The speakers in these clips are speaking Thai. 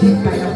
คิดไปกับหัว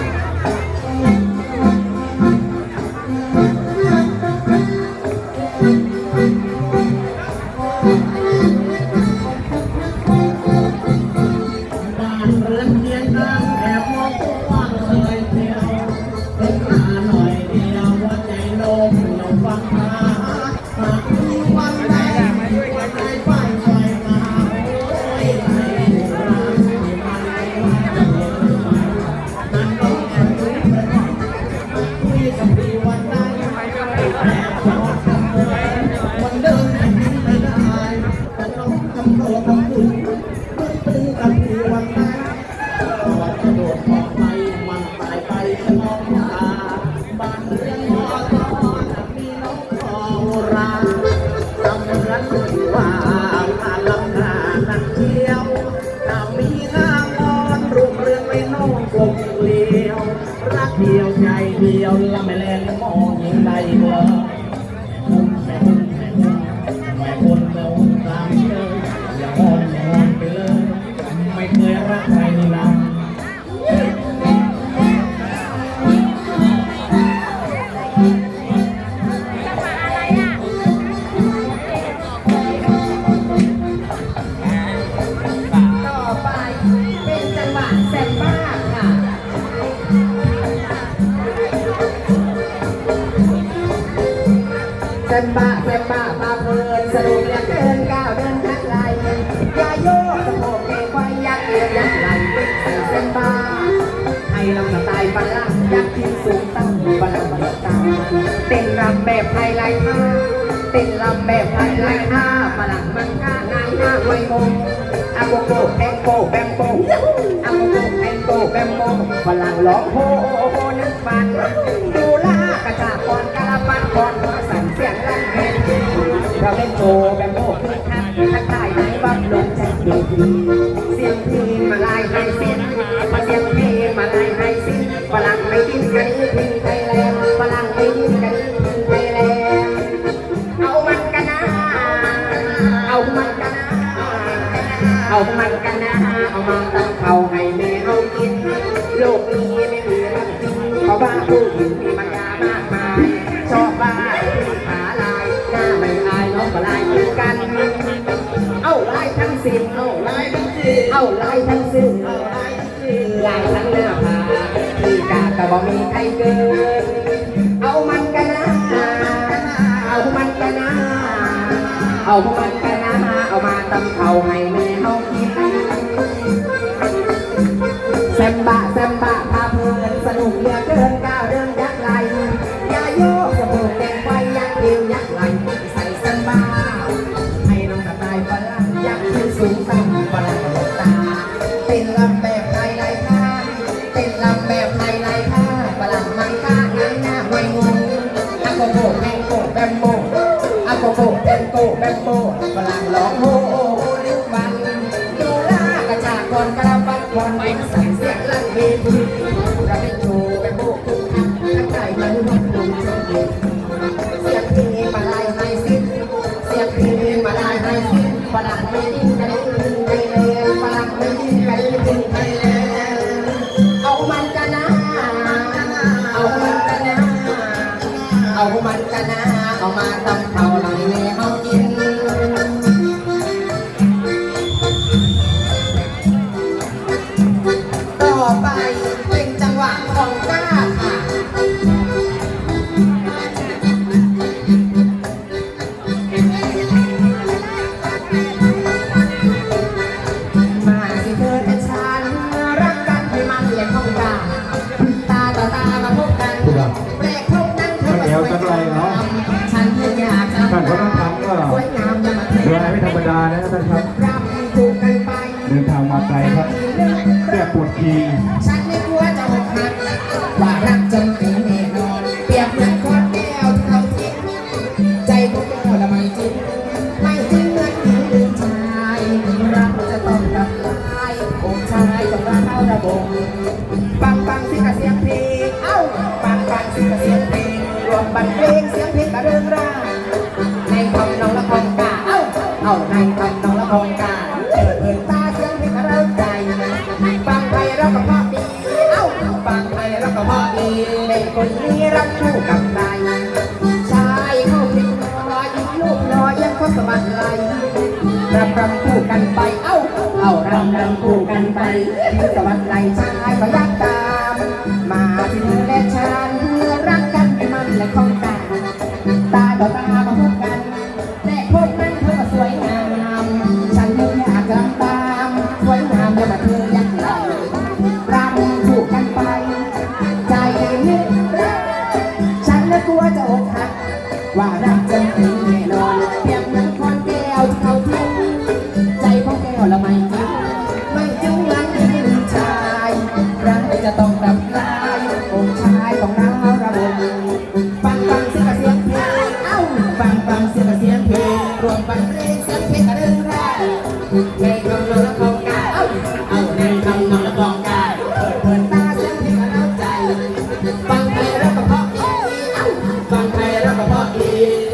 งกับที่วันนั้นก่อนกระโดดออกไปมันตายไปฉลองตาบ้านเรือนมอตอนมีน้องทองราจำเหมือนที่ว่าผ่าลำหานักเที่ยวถ้ามีงามนอนรูปเรื่อนไม่น้องกลมเกลียว รักเดียวใจเดียวละไม่แลนมองยิงใดเมื่อ เป็นจังหวะแซมบ้าค่ะแซมบ้าแซมบ้าพาเพลินสนุกเหลือเกินก้าวเดินทักไหลยาโยกสะโพกเกยไว้ยักเอวยักไหลใส่แซมบ้าให้ลำสไตล์ฝรั่งยักษ์ที่สูงตั้งฝรั่งเดียวกันเต้นรำแบบไฮไลท์ท่าเต้นรำแบบไฮไลท์ท่าฝรั่งมันก้างานหน้าไวงงอาโกโกแโปแบมโกอาโกโกแบงโปแบมโปฝรั่งร้องโฮโฮนึกฟันดูล่ากระชากก่อนกะละปันกอนหัวสั่นเสียงลั่นแผ่นเราเล่นโปแบมโปคือทักทักทายให้บังลงใจดีเสียงเพลงมาลายให้สิ้นมาเสียงเพ โลกนี้ไม่มีรักจริงเพราะว่าผู้หญิงมีมายามากมาย ชอบบ้าขาลาย หน้าไม่อายน้องก็ลายเหมือนกัน เอ้าลายทั้งสิ้นเอ้าลายทั้งสิ้นเอาลายทั้งสิ้นเอาลายทั้งสิ้นลายทั้งหน้าผาที่กาก็บ่มีใครเกิน เอามันกันนะ เอามันกันนะ เอามันกันนะ เอามาตำเขาให้แม่เฮา ซมบะแซมบะพาเพลินสนุกเหลือเกินก้าวเดินยักไหลยาโยกสะโพกแกงไฟยักเอวยักไหลใส่แซมบะให้น้องสไตล์ฝรั่งยักขึ้นสูงต่ำฝรั่งตาเต้นลำแบบไฮไลท์ท่าเต้นลำแบบไฮไลท์ท่าฝรั่งมันก้าง้าหน้าไวยงงอะโกโกแองโกแบมโบอะโกโกแองโกแบมโบฝรั่งร้องโฮโฮโฮนิ้วฟันดูล่ากระชากก่อนกระปัดก่อนไม่ใส่ เสียงลั่นเวทีเราเป็นโชว์แบบโบกทุกทักทักทายมันลงลงเชิงเย็นเสียงเพลงมาลายไฮซินเสียงเพลงมาลายไฮซินฝรั่งไม่ดิ้นกันดิ้นไปเลยฝรั่งไม่ดิ้นกันดิ้นไปเลยเอามันกันนะ เอามันกันนะ เอามันกันนะ เอามาตำ จับคู่กับใครชายเขาเป็นรอยลูกรอยยังก็สมัครไหลรำรำคู่กันไป เอ้า เอ้ารำรำคู่กันไปสมัครไหลชายก็ยักตาม มาถึงและชานเพื่อรักกันมันและของกัน นะกลัวจะอดหักว่ารักจะมีแน่นอนเพียงนั้นคน Amém.